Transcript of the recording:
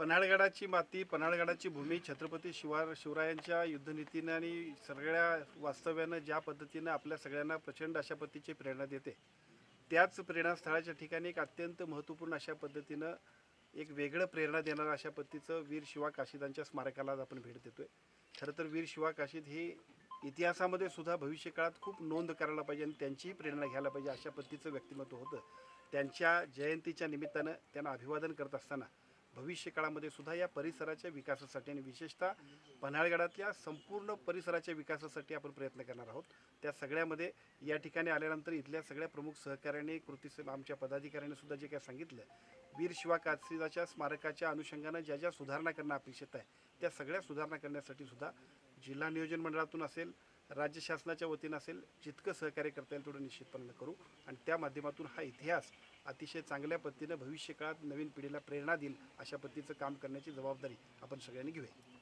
पन्हाळगडाची माती पन्हाळगडाची भूमी छत्रपती शिवा शिवरायांच्या युद्धनीतीनं आणि सगळ्या वास्तव्यानं ज्या पद्धतीनं आपल्या सगळ्यांना प्रचंड अशा पद्धतीची प्रेरणा देते. त्याच प्रेरणास्थळाच्या ठिकाणी एक अत्यंत महत्त्वपूर्ण अशा पद्धतीनं एक वेगळं प्रेरणा देणारं अशा पद्धतीचं वीर शिवा काशीदांच्या स्मारकाला आज आपण भेट देतोय. खरं तर वीर शिवा काशीद हे इतिहासामध्ये सुद्धा भविष्यकाळात खूप नोंद करायला पाहिजे आणि त्यांचीही प्रेरणा घ्यायला पाहिजे अशा पद्धतीचं व्यक्तिमत्व होतं. त्यांच्या जयंतीच्या निमित्तानं त्यांना अभिवादन करत असताना भविष्य काळामध्ये सुद्धा या परिसराच्या विकासासाठी आणि विशेषतः पन्हाळगडातल्या संपूर्ण परिसराच्या विकासासाठी आपण प्रयत्न करणार आहोत. त्या सगळ्यामध्ये या ठिकाणी आल्यानंतर इथल्या सगळ्या प्रमुख सहकाऱ्यांनी कृती आमच्या पदाधिकाऱ्यांनी सुद्धा जे काय सांगितलं वीर शिवा काशीदाच्या स्मारकाच्या अनुषंगानं ज्या ज्या सुधारणा करणं अपेक्षित आहे त्या सगळ्या सुधारणा करण्यासाठी सुद्धा जिल्हा नियोजन मंडळातून असेल राज्य शासनाच्या वतीनं असेल जितकं सहकार्य करता येईल तेवढं निश्चितपणे करू. आणि त्या माध्यमातून हा इतिहास अतिशय चांगल्या पद्धतीनं भविष्यकाळात नवीन पिढीला प्रेरणा देईल अशा पद्धतीचं काम करण्याची जबाबदारी आपण सगळ्यांनी घेऊया.